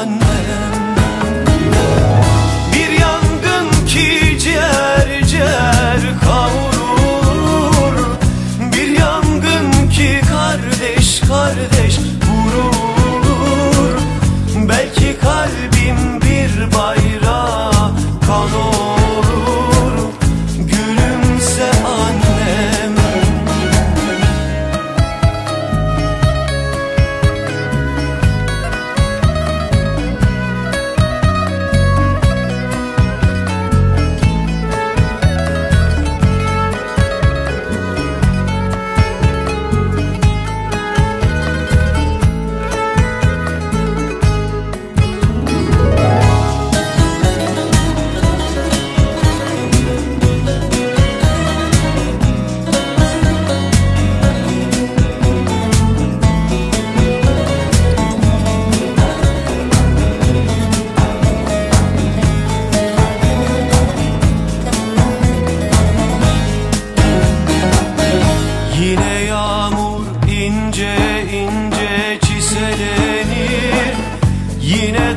one man.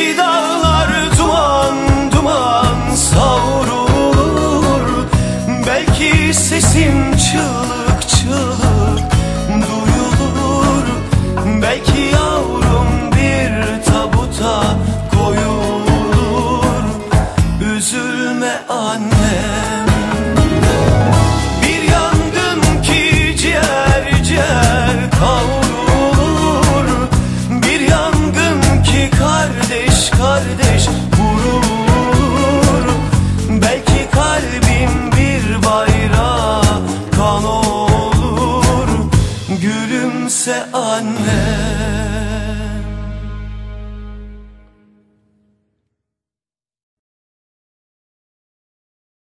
Belki dağlar duman duman savrulur. Belki sesim çığlık heaven.